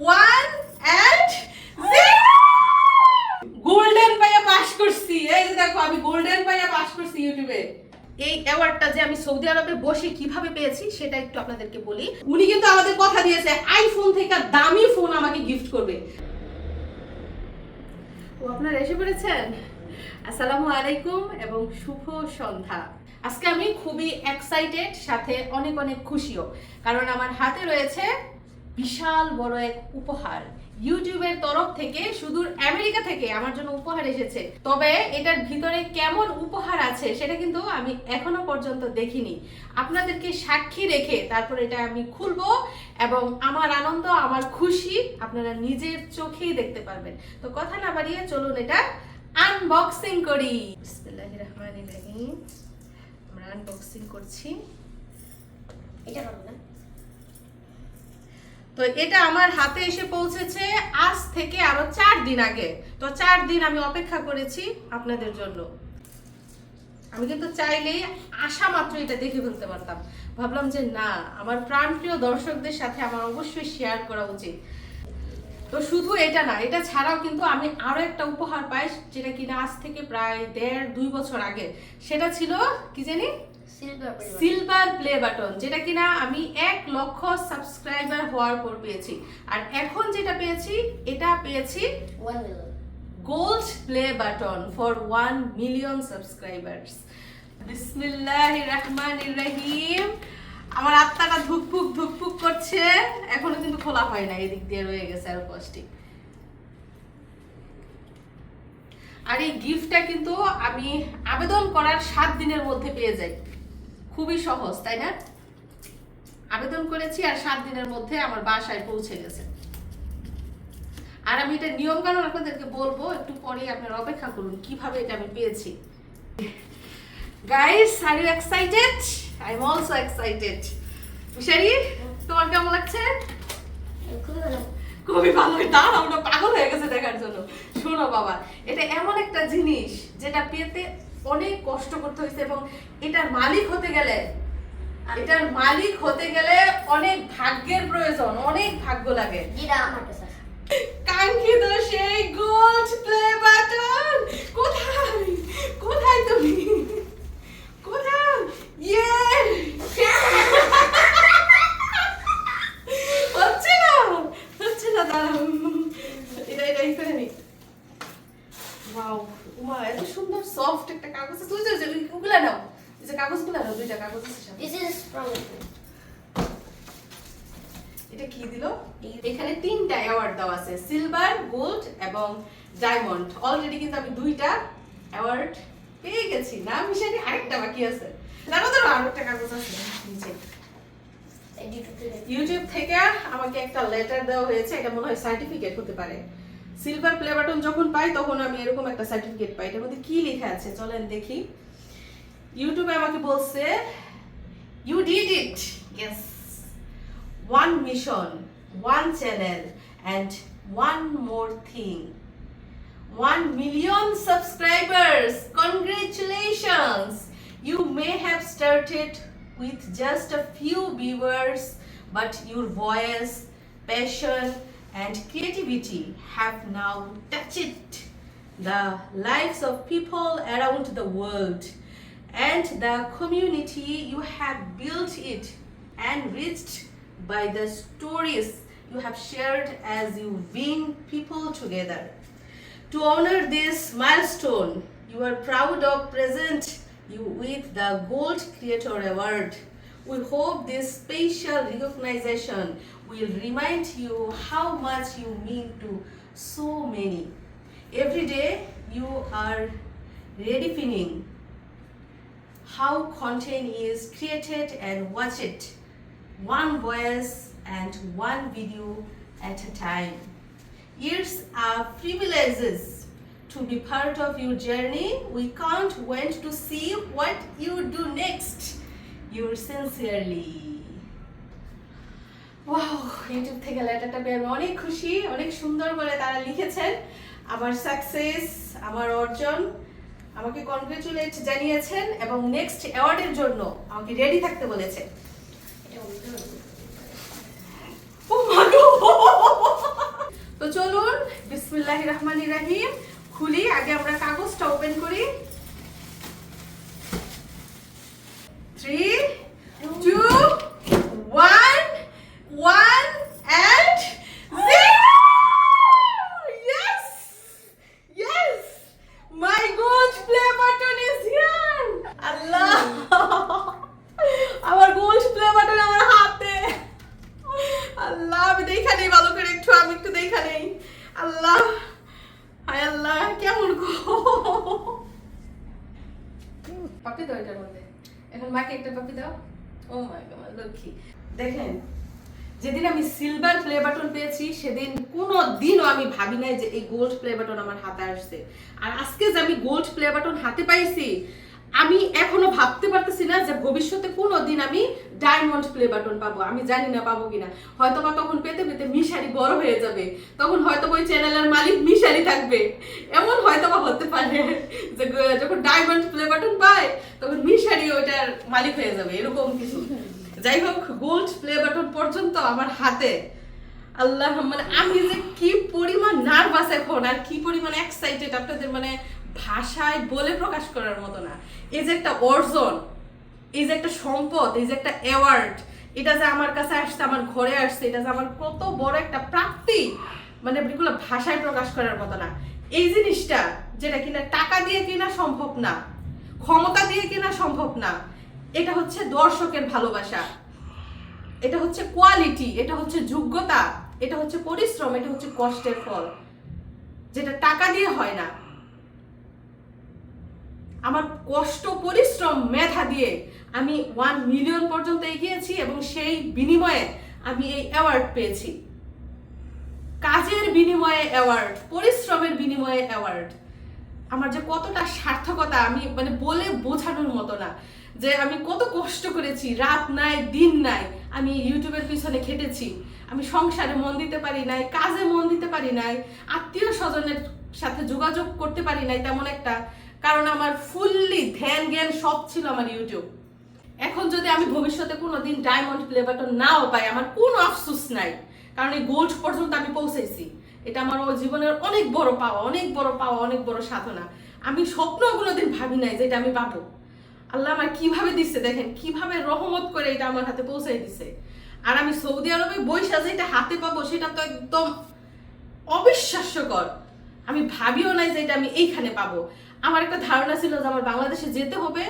One and golden পাইয়া pass করছি। এই যে দেখো আমি গোল্ডেন পাইয়া পাস করছি ইউটিউবে এই অ্যাওয়ার্ডটা যে আমি সৌদি আরবে বসে কীভাবে পেয়েছি সেটা একটু আপনাদেরকে বলি। উনি কিন্তু আমাদের কথা দিয়েছে আইফোন থেকে দামি ফোন আমাকে গিফট করবে। ও আপনারা এসে পড়েছেন? আসসালামু আলাইকুম এবং শুভ সন্ধ্যা। আজকে আমি খুবই এক্সাইটেড সাথে অনেক অনেক খুশিও। কারণ আমার হাতে রয়েছে বিশাল বড় এক উপহার। ইউটিউবের তরফ থেকে, সুদূর আমেরিকা থেকে আমার জন্য উপহার এসেছে। তবে এটার ভিতরে কেমন উপহার আছে, সেটা কিন্তু আমি এখনও পর্যন্ত দেখিনি। আপনাদেরকে সাক্ষী রেখে তারপর এটা আমি খুলবো এবং আমার আনন্দ, আমার খুশি আপনারা নিজের চোখেই দেখতে পারবেন। তো কথা না বাড়িয়ে চলুন এটা আনবক্সিং করি। আমরা আনবক্সিং করছি। এটা পারব না। তো এটা আমার হাতে এসে পৌঁছেছে আজ থেকে আরও চার দিন আগে। তো চার দিন আমি অপেক্ষা করেছি আপনাদের জন্য। আমি কিন্তু চাইলেই আশা মাত্র এটা দেখে ফেলতে পারতাম। ভাবলাম যে না, আমার প্রাণপ্রিয় দর্শকদের সাথে আমার অবশ্যই শেয়ার করা উচিত। তো শুধু এটা না, এটা ছাড়াও কিন্তু আমি আরও একটা উপহার পাই, যেটা কিনা আজ থেকে প্রায় দেড় দুই বছর আগে। সেটা ছিল, কি জানি? সিলভার প্লে বাটন যেটা কিনা আমি এক লক্ষ সাবস্ক্রাইবার হওয়ার পর পেয়েছি। আর এখন যেটা পেয়েছি এটা পেয়েছি gold play button for one million subscribers বিসমিল্লাহ রহমান রহিম আমার আত্মাটা ধুকপুক ধুকপুক করছে। এখনও কিন্তু খোলা হয় না এদিক দিয়ে রয়ে গেছে আর কষ্টি আর এই গিফটটা কিন্তু আমি আবেদন করার সাত দিনের মধ্যে পেয়ে যাই। খুবই সহজ তাই না? আবেদন করেছি আর সাত দিনের মধ্যে আমার বাসায় পৌঁছে গেছে। আর আমি এটা নিয়ম কানুন আপনাদেরকে বলব একটু পরে আপনারা অপেক্ষা করুন কীভাবে এটা আমি পেয়েছি। Guys are you excited I am also excited মিশারি তোমার কেমন লাগছে? খুবই ভালো। দাঁড় আমরা পাগল হয়ে গেছে দেখার জন্য। শোনো বাবা এটা এমন একটা জিনিস যেটা পেতে অনেক কষ্ট করতে হয়েছে এবং এটার মালিক হতে গেলে এটার মালিক হতে গেলে অনেক ভাগ্যের প্রয়োজন অনেক ভাগ্য লাগে। কাঙ্ক্ষিত সেই গোল্ড প্লে বাটন কোথায়? কোথায় তুমি? কোথায়? ইয়ে হচ্ছে না হচ্ছে না দাঁড়াও। এটা এটা এই নি ওয়াও উমা এত সুন্দর সফট একটা কাগজ আছে। তুই যে ওগুলা নাও। এই যে কাগজগুলো নাও দুইটা কাগজ আছে is from এটা কি দিল? এখানে তিনটা অ্যাওয়ার্ড দেওয়া আছে। সিলভার গোল্ড এবং ডায়মন্ড অলরেডি কিন্তু আমি দুইটা অ্যাওয়ার্ড পেয়ে গেছি। না মিশানি আরেকটা বাকি আছে। জানো তো আরেকটা কাগজ আছে নিচে। ইউটিউব থেকে আমাকে একটা লেটার দেওয়া হয়েছে। এটা মনে হয় সার্টিফিকেট হতে পারে। সিলভার প্লে বাটন যখন পাই, তখন আমি এরকম একটা সার্টিফিকেট পাই। এটার মধ্যে কি লেখা আছে? চলেন দেখি। ইউটিউবে আমাকে বলছে you did it yes one mission one channel and one more thing one million subscribers congratulations you may have started with just a few viewers but your voice passion and creativity have now touched the lives of people around the world. And the community you have built it and reached by the stories you have shared as you bring people together. To honor this milestone, you are proud of present you with the Gold Creator Award. We hope this special recognition will remind you how much you mean to so many. Every day you are redefining how content is created and watch it one voice and one video at a time. It's a privilege to be part of your journey. We can't wait to see what you do next. Yours sincerely. YouTube থেকে লেটারটা পেয়ে আমি অনেক খুশি, অনেক সুন্দর তারা লিখেছেন আমার সাকসেস আমার অর্জন, আমাকে কনগ্রেচুলেট জানিয়েছেন এবং নেক্সট অ্যাওয়ার্ডের জন্য আমাকে রেডি থাকতে বলেছে উল্টো। ও মা গো! রহমানির রাহিম, খুলি, আগে আমরা কাগজটা ওপেন করি three two one and Yes! Yes! My gold play button is here! Allah! আমার গোল্ড প্লে বাটন আমার হাতে আল্লাহ আমি দেখা নেই ভালো করে একটু আমি একটু দেখা নেই আল্লাহ হায় আল্লাহ কেমন গো পাপি দাও এটার মধ্যে এখন মাকে একটা পাপি দাও ও মাই গড লক্ষ্মী দেখেন যেদিন আমি সিলভার প্লে বাটন পেয়েছি, সেদিন কোনো দিনও আমি ভাবি নাই যে এই গোল্ড প্লে বাটন আমার হাতে আসছে। আর আজকে যে আমি গোল্ড প্লে বাটন হাতে পাইছি, আমি এখনও ভাবতে পারতেছি না যে ভবিষ্যতে কোনো দিন আমি ডায়মন্ড প্লে বাটন পাবো। আমি জানি না পাবো কিনা। হয়তো বা তখন পেতে পেতে মিশারি বড় হয়ে যাবে। তখন হয়তো ওই চ্যানেলের মালিক মিশারি থাকবে। এমন হয়তো বা হতে পারে যে, যখন ডায়মন্ড প্লে বাটন পায়, তখন মিশারি ওইটার মালিক হয়ে যাবে। এরকম কিছু। যাই হোক গোল্ড প্লে বাটন পর্যন্ত আমার হাতে। আল্লাহ মানে আমি যে কি পরিমাণ নার্ভাস এখন, আর কি পরিমাণ এক্সাইটেড আপনাদের মানে ভাষায় বলে প্রকাশ করার মতো না। এই যে একটা অর্জন, এই যে একটা সম্পদ, এই যে একটা অ্যাওয়ার্ড এটা যে আমার কাছে আসছে, আমার ঘরে আসছে, এটা যে আমার কত বড় একটা প্রাপ্তি মানে এগুলো ভাষায় প্রকাশ করার মতো না। এই জিনিসটা, যেটা কিনা টাকা দিয়ে কিনা সম্ভব না, ক্ষমতা দিয়ে কিনা সম্ভব না এটা হচ্ছে দর্শকের ভালোবাসা। এটা হচ্ছে কোয়ালিটি এটা হচ্ছে যোগ্যতা, এটা হচ্ছে পরিশ্রম, এটা হচ্ছে কষ্টের ফল। যেটা টাকা দিয়ে হয় না। আমার কষ্ট, পরিশ্রম, মেধা দিয়ে আমি ওয়ান মিলিয়ন পর্যন্ত এগিয়েছি এবং সেই বিনিময়ে আমি এই অ্যাওয়ার্ড পেয়েছি। কাজের বিনিময়ে অ্যাওয়ার্ড পরিশ্রমের বিনিময়ে অ্যাওয়ার্ড আমার যে কতটা সার্থকতা আমি মানে বলে বোঝানোর মতো না। যে আমি কত কষ্ট করেছি, রাত নাই, দিন নাই, আমি ইউটিউবের পিছনে খেটেছি। আমি সংসারে মন দিতে পারি নাই, কাজে মন দিতে পারি নাই, আত্মীয় স্বজনের সাথে যোগাযোগ করতে পারি নাই তেমন একটা, কারণ আমার ফুললি ধ্যান জ্ঞান সব ছিল আমার ইউটিউব। এখন যদি আমি ভবিষ্যতে কোনোদিন ডায়মন্ড প্লে বাটন নাও পাই, আমার কোনো আফসোস নাই। কারণ এই গোল্ড পর্যন্ত আমি পৌঁছেছি। এটা আমার জীবনের অনেক বড় পাওয়া, অনেক বড় পাওয়া, অনেক বড় সাধনা। আমি স্বপ্ন কোনোদিন ভাবি নাই যে এটা আমি পাবো। আল্লাহ আমার কীভাবে দিচ্ছে দেখেন, কীভাবে রহমত করে এটা আমার হাতে পৌঁছাই দিছে। আর আমি সৌদি আরবে বৈশা যে এটা হাতে পাবো সেটা তো একদম অবিশ্বাস্যকর। আমি ভাবিও নাই যে এটা আমি এইখানে পাবো। আমার একটা ধারণা ছিল যে আমার বাংলাদেশে যেতে হবে,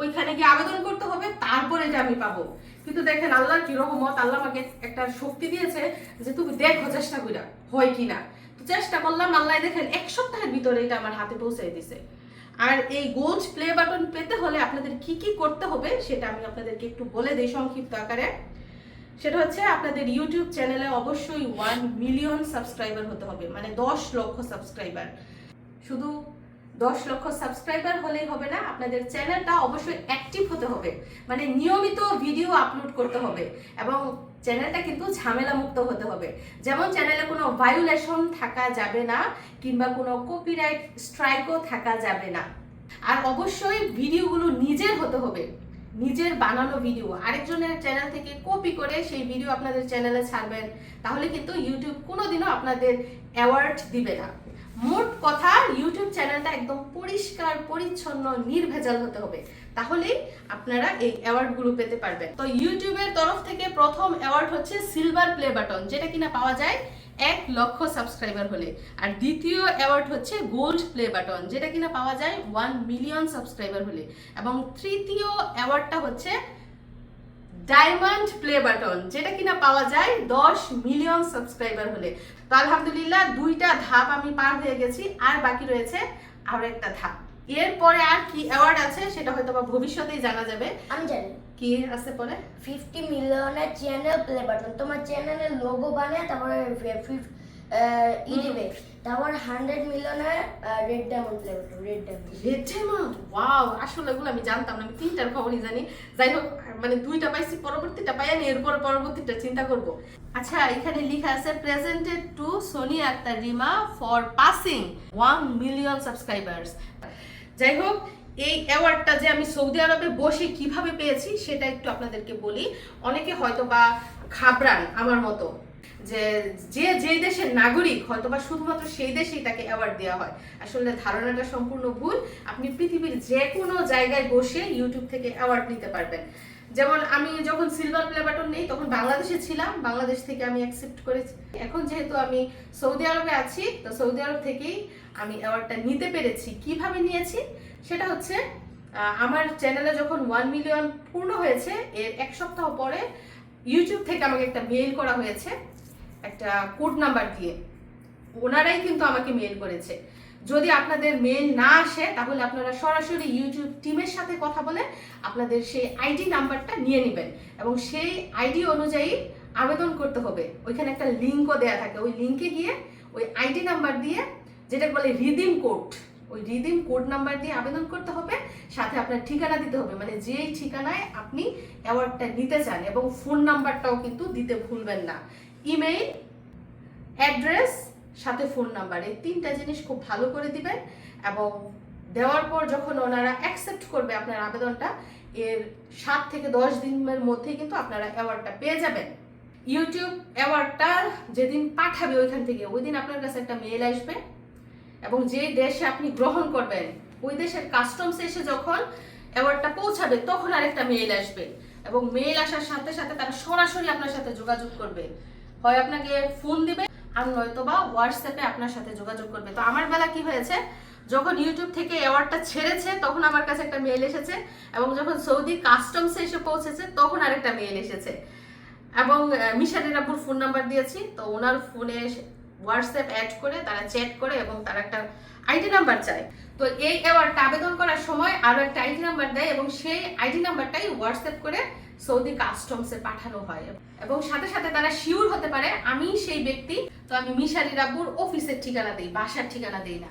ওইখানে গিয়ে আবেদন করতে হবে, তারপরে এটা আমি পাবো। কিন্তু দেখেন আল্লাহর কি রহমত, আল্লাহ আমাকে একটা শক্তি দিয়েছে যে তুমি দেখো চেষ্টা কইরা হয় কিনা। তো চেষ্টা করলাম আল্লাহ দেখেন এক সপ্তাহের ভিতরে এটা আমার হাতে পৌঁছে দিছে। আর এই গোজ প্লে বাটন পেতে হলে আপনাদের কি কি করতে হবে সেটা আমি আপনাদেরকে একটু বলে দিই সংক্ষিপ্ত আকারে। সেটা হচ্ছে আপনাদের ইউটিউব চ্যানেলে অবশ্যই ওয়ান মিলিয়ন সাবস্ক্রাইবার হতে হবে মানে দশ লক্ষ সাবস্ক্রাইবার শুধু দশ লক্ষ সাবস্ক্রাইবার হলেই হবে না, আপনাদের চ্যানেলটা অবশ্যই অ্যাক্টিভ হতে হবে। মানে নিয়মিত ভিডিও আপলোড করতে হবে এবং চ্যানেলটা কিন্তু ঝামেলা মুক্ত হতে হবে। যেমন চ্যানেলে কোনো ভায়োলেশন থাকা যাবে না, কিংবা কোনো কপিরাইট স্ট্রাইকও থাকা যাবে না। আর অবশ্যই ভিডিওগুলো নিজের হতে হবে। নিজের বানানো ভিডিও আরেকজনের চ্যানেল থেকে কপি করে সেই ভিডিও আপনাদের চ্যানেলে ছাড়বেন, তাহলে কিন্তু ইউটিউব কোনোদিনও আপনাদের অ্যাওয়ার্ড দিবে না। মোট কথা ইউটিউব চ্যানেলটা একদম পরিষ্কার, পরিচ্ছন্ন, নির্ভেজাল হতে হবে। তাহলেই আপনারা এই অ্যাওয়ার্ডগুলো পেতে পারবেন। তো ইউটিউবের তরফ থেকে প্রথম অ্যাওয়ার্ড হচ্ছে সিলভার প্লে বাটন যেটা কিনা পাওয়া যায় এক লক্ষ সাবস্ক্রাইবার হলে। আর দ্বিতীয় অ্যাওয়ার্ড হচ্ছে গোল্ড প্লে বাটন যেটা কিনা পাওয়া যায় ওয়ান মিলিয়ন সাবস্ক্রাইবার হলে। এবং তৃতীয় অ্যাওয়ার্ডটা হচ্ছে ডায়মন্ড প্লে বাটন যেটা কিনা পাওয়া যায় দশ মিলিয়ন সাবস্ক্রাইবার হলে। তো আলহামদুলিল্লাহ দুইটা ধাপ আমি পার হয়ে গেছি আর বাকি রয়েছে আরও একটা ধাপ। এরপরে আর কি অ্যাওয়ার্ড আছে সেটা হয়তো বা ভবিষ্যতেই জানা যাবে। আমি জানি। কি আছে পরে? ফিফটি মিলিয়নের চ্যানেল প্লে বাটন তোমার চ্যানেলের লোগো বানায় তারপরে ফিফটি ই দিবে তারপর hundred মিলিয়নের red diamond play red diamond red diamond wow আসলে এগুলো আমি জানতাম না আমি তিনটার খবরই জানি। যাই হোক মানে দুইটা পাইছি পরবর্তীটা পাই আমি এরপর পরবর্তীটা চিন্তা করব। আচ্ছা এখানে লেখা আছে presented to Soni Akter Rima for passing one million subscribers যাই হোক এই অ্যাওয়ার্ডটা যে আমি সৌদি আরবে বসে কীভাবে পেয়েছি সেটা একটু আপনাদেরকে বলি। অনেকে হয়তো বা ঘাবড়ান আমার মতো। যে যে যে দেশের নাগরিক হয়তো বা শুধুমাত্র সেই দেশেই তাকে অ্যাওয়ার্ড দেওয়া হয়। আসলে ধারণাটা সম্পূর্ণ ভুল। আপনি পৃথিবীর যে কোনো জায়গায় বসে ইউটিউব থেকে অ্যাওয়ার্ড নিতে পারবেন। যেমন আমি যখন সিলভার প্লে বাটন নেই, তখন বাংলাদেশে ছিলাম। বাংলাদেশ থেকে আমি অ্যাকসেপ্ট করেছি। এখন যেহেতু আমি সৌদি আরবে আছি, তো সৌদি আরব থেকেই আমি অ্যাওয়ার্ডটা নিতে পেরেছি। কীভাবে নিয়েছি? সেটা হচ্ছে আমার চ্যানেলে যখন ওয়ান মিলিয়ন পূর্ণ হয়েছে, এর এক সপ্তাহ পরে ইউটিউব থেকে আমাকে একটা মেইল করা হয়েছে। একটা কোড নাম্বার দিয়ে ওনারাই কিন্তু আমাকে মেল করেছে। যদি আপনাদের মেল না আসে, তাহলে আপনারা সরাসরি ইউটিউব টিমের সাথে কথা বলে আপনাদের সেই আইডি নাম্বারটা নিয়ে নেবেন এবং সেই আইডি অনুযায়ী আবেদন করতে হবে। ওইখানে একটা লিঙ্কও দেওয়া থাকে। ওই লিঙ্কে গিয়ে ওই আইডি নাম্বার দিয়ে যেটা বলে রিদিম কোড ওই রিদিম কোড নাম্বার দিয়ে আবেদন করতে হবে। সাথে আপনার ঠিকানা দিতে হবে। মানে যেই ঠিকানায় আপনি অ্যাওয়ার্ডটা নিতে চান এবং ফোন নাম্বারটাও কিন্তু দিতে ভুলবেন না। ইমেইল অ্যাড্রেস সাথে ফোন নাম্বার এই তিনটা জিনিস খুব ভালো করে দিবেন এবং দেওয়ার পর যখন ওনারা অ্যাকসেপ্ট করবে আপনার আবেদনটা, এর সাত থেকে দশ দিনের মধ্যেই কিন্তু আপনারা অ্যাওয়ার্ডটা পেয়ে যাবেন। ইউটিউব অ্যাওয়ার্ডটা যেদিন পাঠাবে ওইখান থেকে ওই দিন আপনার কাছে একটা মেল আসবে এবং যে দেশে আপনি গ্রহণ করবেন, ওই দেশের কাস্টমস এসে যখন অ্যাওয়ার্ডটা পৌঁছাবে, তখন আরেকটা মেল আসবে এবং মেল আসার সাথে সাথে তারা সরাসরি আপনার সাথে যোগাযোগ করবে। হয় আপনাকে ফোন দিবে আর নয়তো বা হোয়াটসঅ্যাপে আপনার সাথে যোগাযোগ করবে। তো আমার বেলা কি হয়েছে, যখন ইউটিউব থেকে অ্যাওয়ার্ডটা ছেড়েছে, তখন আমার কাছে একটা মেল এসেছে এবং যখন সৌদি কাস্টমসে এসে পৌঁছেছে, তখন আরেকটা মেল এসেছে। এবং মিশারের আব্বুর ফোন নাম্বার দিয়েছি, তো ওনার ফোনে হোয়াটসঅ্যাপ অ্যাড করে, তারা চ্যাট করে এবং তারা একটা আইডি নাম্বার চায়। তো এই অ্যাওয়ার্ডটা আবেদন করার সময় আরও একটা আইডি নাম্বার দেয় এবং সেই আইডি নাম্বারটাই হোয়াটসঅ্যাপ করে সৌদি কাস্টমসে পাঠানো হয়। এবং সাথে সাথে তারা শিওর হতে পারে, আমি সেই ব্যক্তি, তো আমি মিশারি রাব্বুর অফিসের ঠিকানা দিই, বাসার ঠিকানা দিই না।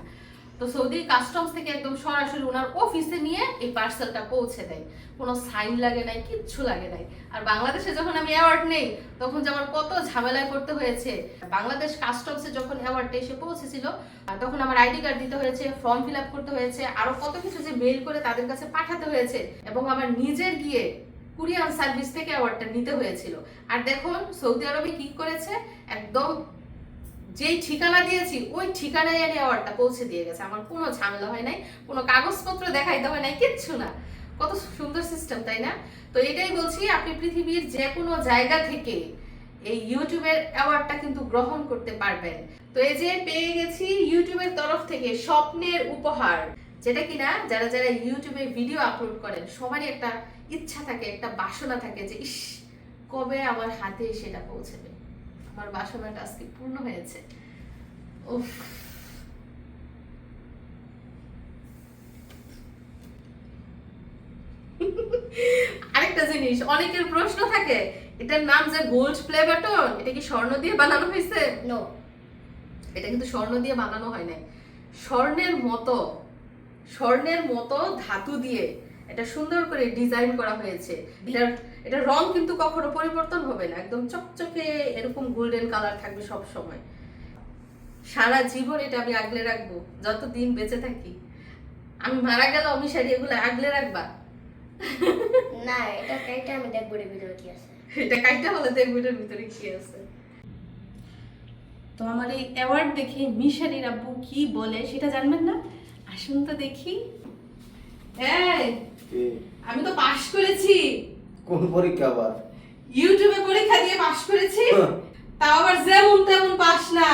তো সৌদি কাস্টমস থেকে একদম সরাসরি ওনার অফিসে নিয়ে এই পার্সেলটা পৌঁছে দেয়। কোনো সাইন লাগে নাই, কিচ্ছু লাগে নাই। আর বাংলাদেশে যখন আমি অ্যাওয়ার্ড নেই, তখন যে আমার কত ঝামেলায় করতে হয়েছে। বাংলাদেশ কাস্টমসে যখন অ্যাওয়ার্ডটা এসে পৌঁছেছিল তখন আমার আইডি কার্ড দিতে হয়েছে ফর্ম ফিল আপ করতে হয়েছে, আরও কত কিছু যে মেল করে তাদের কাছে পাঠাতে হয়েছে। এবং আমার নিজের গিয়ে কুরিয়ান সার্ভিস থেকে অ্যাওয়ার্ডটা নিতে হয়েছিল। আর দেখুন সৌদি আরবে কি করেছে? একদম যেই ঠিকানা দিয়েছি, ওই ঠিকানায় এনে অ্যাওয়ার্ডটা পৌঁছে দিয়ে গেছে। আমার কোনো ঝামেলা হয় নাই, কোনো কাগজপত্র দেখাইতে হয় নাই, কিচ্ছু না। কত সুন্দর সিস্টেম তাই না? তো এটাই বলছি, আপনি পৃথিবীর যে কোনো জায়গা থেকে এই ইউটিউবের অ্যাওয়ার্ডটা কিন্তু গ্রহণ করতে পারবেন। তো এই যে পেয়ে গেছি ইউটিউবের তরফ থেকে স্বপ্নের উপহার। যেটা কিনা যারা যারা ইউটিউবে ভিডিও আপলোড করেন, সবারই একটা ইচ্ছা থাকে, একটা বাসনা থাকে যে, ইস, কবে আমার হাতে সেটা পৌঁছবে? আমার বাসনাটা আজকে পূর্ণ হয়েছে। আরেকটা জিনিস, অনেকের প্রশ্ন থাকে, এটার নাম যে গোল্ড প্লে বাটন এটা কি স্বর্ণ দিয়ে বানানো হয়েছে? নো এটা কিন্তু স্বর্ণ দিয়ে বানানো হয় নাই। স্বর্ণের মতো স্বর্ণের মতো ধাতু দিয়ে এটা সুন্দর করে ডিজাইন করা হয়েছে। এটার এটা রং কিন্তু কখনো পরিবর্তন হবে না। একদম চকচকে এরকম গোল্ডেন কালার থাকবে সব সময় সারা জীবন এটা আমি আগলে রাখব যতদিন বেঁচে থাকি। আমি মারা গেল আমি শাড়ি এগুলো আগলে রাখবা? না এটা এটা আমি দেখব এর ভিতরে কি আছে। এটা কাইটা হলে দেখব এটার ভিতরে কি আছে। তো আমার এই অ্যাওয়ার্ড দেখে মিশারির আব্বু কি বলে সেটা জানবেন না? আসুন তো দেখি। এই আমি তো পাশ করেছি। কোন পরীক্ষা আবার? ইউটিউবে পরীক্ষা দিয়ে পাশ করেছি। হ্যাঁ। তাও আবার যেমন তেমন পাস না।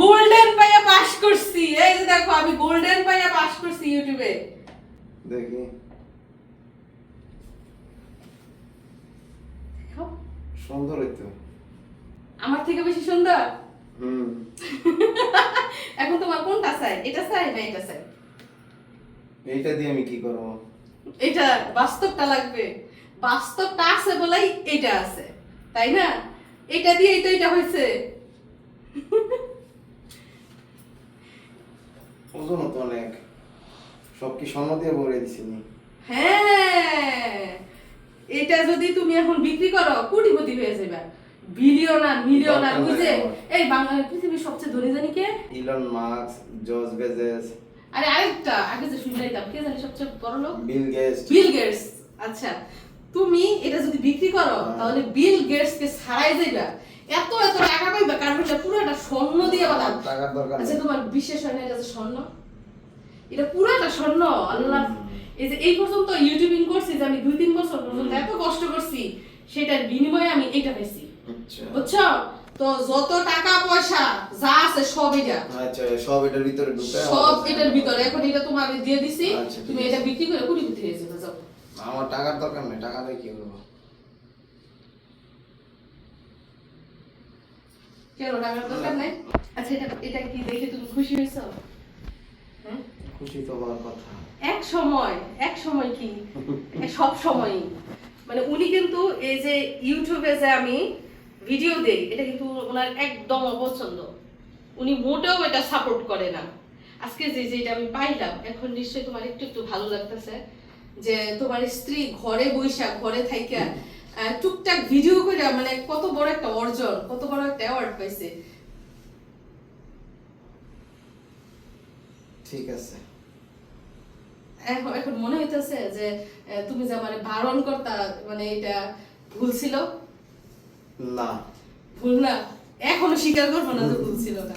গোল্ডেন পাইয়া পাশ করছি। এই যে দেখো আমি গোল্ডেন পাইয়া পাশ করছি ইউটিউবে। দেখি। সুন্দর হইতো আমার থেকে বেশি সুন্দর? এখন তোমার কোনটা চাই? এটা চাই না এটা চাই? এইটা দিয়ে আমি কি করব? এটা বাস্তবটা লাগবে। বাস্তবটা আছে বলেই এটা আছে। তাই না? এটা দিয়ে তো এটা হয়েছে। ওজন তো অনেক। সব কি স্বর্ণ দিয়ে ভরে দিছি নি? হ্যাঁ। এটা যদি তুমি এখন বিক্রি করো কোটিপতি হয়ে যাবে। বিলিয়নার মিলিয়নার বুঝে? এই বাংলাদেশ পৃথিবীর সবচেয়ে ধনী জানি কে? ইলন জর্জ বেজেস আরে আরেকটা আগে যে শুনলাইতাম কে জানি সবচেয়ে বড় লোক? বিল গেটস বিল গেটস আচ্ছা। তুমি এটা যদি বিক্রি করো হ্যাঁ। তাহলে বিল গেটস কে ছাড়াই যাইবা। এত এত টাকা পাইবা কারণ পুরোটা স্বর্ণ দিয়ে টাকার দরকার আচ্ছা তোমার বিশ্বাস হয় না এটা স্বর্ণ? এটা পুরাটা স্বর্ণ আল্লাহ। এই যে এই পর্যন্ত ইউটিউবিং করছি যে আমি দুই তিন বছর পর্যন্ত এত কষ্ট করছি সেটার বিনিময়ে আমি এটা পাইছি। আচ্ছা বুঝছ? তো যত টাকা পয়সা যা আছে সব এটা। আচ্ছা সব এটার ভিতরে ঢুকে সব এটার ভিতরে। এখন এটা তোমার দিয়ে দিছি। আচ্ছা, তুমি এটা বিক্রি করে কুড়ি কোটি হয়ে যাবে যাও। আমার টাকার দরকার নেই টাকা দিয়ে কি করব? কেন টাকার দরকার নাই? আচ্ছা এটা এটা কি দেখে তুমি খুশি হয়েছো? হ্যাঁ খুশি তো হওয়ার কথা। এক সময় এক সময় কি? সব সময় মানে উনি কিন্তু এই যে ইউটিউবে যে আমি ভিডিও দেই এটা কিন্তু ওনার একদম অপছন্দ। উনি মোটেও এটা সাপোর্ট করে না। আজকে যে যেটা আমি পাইলাম এখন নিশ্চয়ই তোমার একটু একটু ভালো লাগতেছে যে তোমার স্ত্রী ঘরে বৈশা ঘরে থাইকা টুকটাক ভিডিও করে মানে কত বড় একটা অর্জন কত বড় একটা অ্যাওয়ার্ড পাইছে। ঠিক আছে। এখন এখন মনে হইতেছে যে তুমি যে আমার বারণ করতা মানে এটা ভুল ছিল। না। ভুল না। এখনও স্বীকার করব না যে ভুল ছিল না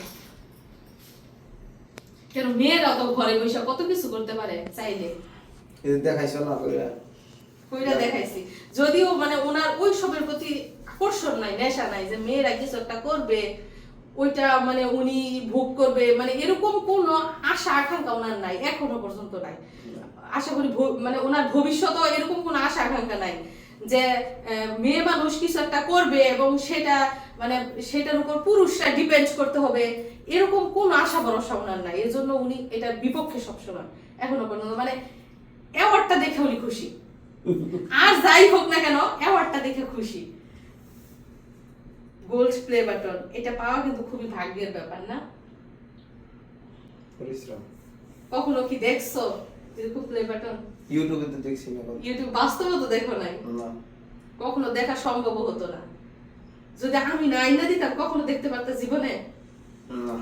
কেন মেয়েরা তো ঘরে বসে কত কিছু করতে পারে চাইলে? দেখাইছো না কইরা? কইরা দেখাইছি। যদিও মানে ওনার ওই সবের প্রতি আকর্ষণ নাই নেশা নাই যে মেয়েরা কিছু একটা করবে ওইটা মানে উনি ভোগ করবে মানে এরকম কোন আশা আকাঙ্ক্ষা ওনার নাই এখনও পর্যন্ত নাই। আশা করি মানে ওনার ভবিষ্যতেও এরকম কোনো আশা আকাঙ্ক্ষা নাই। যে মেয়ে মানুষ কিছু একটা করবে এবং সেটা মানে সেটার উপর পুরুষরা ডিপেন্ড করতে হবে এরকম কোন আশা ভরসা ওনার নাই। এর জন্য উনি এটার বিপক্ষে সবসময় এখনও পর্যন্ত মানে অ্যাওয়ার্ডটা দেখে উনি খুশি। আর যাই হোক না কেন অ্যাওয়ার্ডটা দেখে খুশি। গোল্ড প্লে বাটন এটা পাওয়া কিন্তু খুবই ভাগ্যের ব্যাপার না? কখনো কি দেখছ এরকম প্লে বাটন ইউটিউবে তো দেখছি না। ইউটিউব বাস্তবে তো দেখো নাই। না। কখনো দেখা সম্ভব হতো না। যদি আমি না আইনা দিতাম কখনো দেখতে পারতাম জীবনে? না।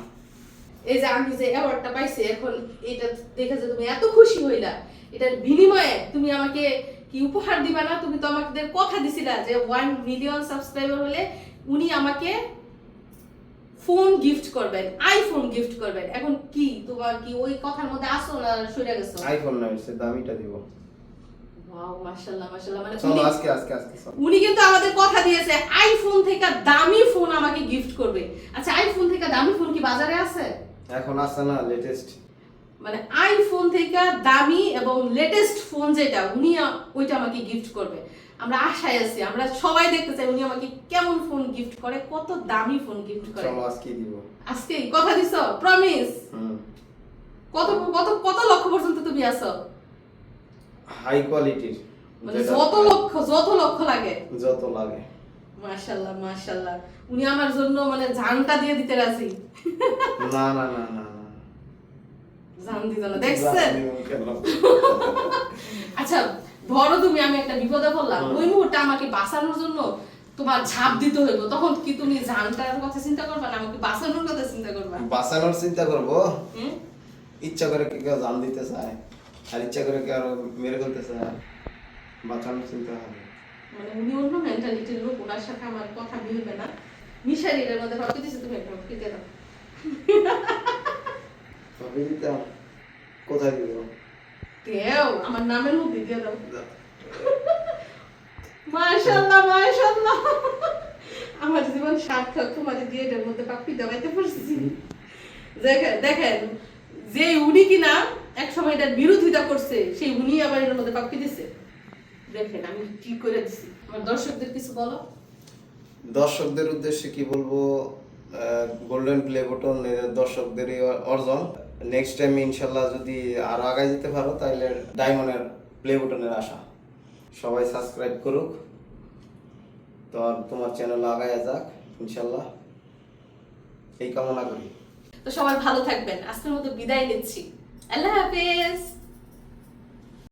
এই যে আমি যে অ্যাওয়ার্ডটা পাইছি এখন এটা দেখে যে তুমি এত খুশি হইলা এটার বিনিময়ে তুমি আমাকে কি উপহার দিবা না? তুমি তো আমাদের কথা দিছিলা যে ওয়ান মিলিয়ন সাবস্ক্রাইবার হলে উনি আমাকে ফোন গিফট করবেন আইফোন গিফট করবেন। এখন কি তোমার কি ওই কথার মধ্যে আসো না সরে গেছো? আইফোন না সে দামিটা দিব। ওয়াও মাশাআল্লাহ মাশাআল্লাহ মানে চলো আজকে আজকে আজকে উনি কিন্তু আমাদের কথা দিয়েছে আইফোন থেকে দামি ফোন আমাকে গিফট করবে। আচ্ছা আইফোন থেকে দামি ফোন কি বাজারে আছে? এখন আসছে না লেটেস্ট মানে আইফোন থেকে দামি এবং লেটেস্ট ফোন যেটা উনি ওইটা আমাকে গিফট করবে। আমরা আশায় আছি আমরা সবাই দেখতে চাই উনি আমাকে কেমন ফোন গিফট করে কত দামি ফোন গিফট করে। চলো আজকে দিব। আজকে কথা দিছো? প্রমিস কত কত কত লক্ষ পর্যন্ত তুমি আছো? হাই কোয়ালিটির মানে যত লক্ষ যত লক্ষ লাগে। যত লাগে। মাশাল্লাহ মাশাল্লাহ। উনি আমার জন্য মানে জানটা দিয়ে দিতে রাজি। না না না না জান দিত না দেখছেন। আচ্ছা ধরো তুমি আমি একটা বিপদে পড়লাম হুম। ওই মুহূর্তে আমাকে বাঁচানোর জন্য তোমার ঝাঁপ দিতে হইব। তখন কি তুমি জানটার কথা চিন্তা করবা না আমাকে বাঁচানোর কথা চিন্তা করবা? বাঁচানোর চিন্তা করব? ইচ্ছা করে কি কেউ জান দিতে চায়? আর ইচ্ছা করে আরও মেরে ফেলতে চায়? বাঁচানোর চিন্তা হবে। মানে উনি অন্য মেন্টালিটির লোক ওনার সাথে আমার কথা মিলবে না। মিশারি এর মধ্যে ভাবতে দিচ্ছে তুমি একটা দাও। ভাবি দিতাম কোথায় দিব দেও আমার নামের মধ্যে দিয়ে দাও। মাশাআল্লাহ মাশাআল্লাহ। আমার জীবন সার্থক দিয়ে এটার মধ্যে দাবাইতে পারছি দেখেন যে উনি কিনা এক সময় এটার বিরোধিতা করছে সেই উনি আবার এর মধ্যে পাপ্পি দিছে। দেখেন আমি কি করে দিছি? আমার দর্শকদের কিছু বলো। দর্শকদের উদ্দেশ্যে কি বলব গোল্ডেন প্লে বটন দর্শকদেরই অর্জন। নেক্সট টাইম ইনশাল্লাহ যদি আরও আগায় যেতে পারো, তাহলে ডায়মন্ডের প্লে বুটনের আশা। সবাই সাবস্ক্রাইব করুক। তো আর তোমার চ্যানেল আগায় যাক, ইনশাল্লাহ। এই কামনা করি। তো সবাই ভালো থাকবেন। আজকের মতো বিদায় নিচ্ছি। আল্লাহ হাফেজ।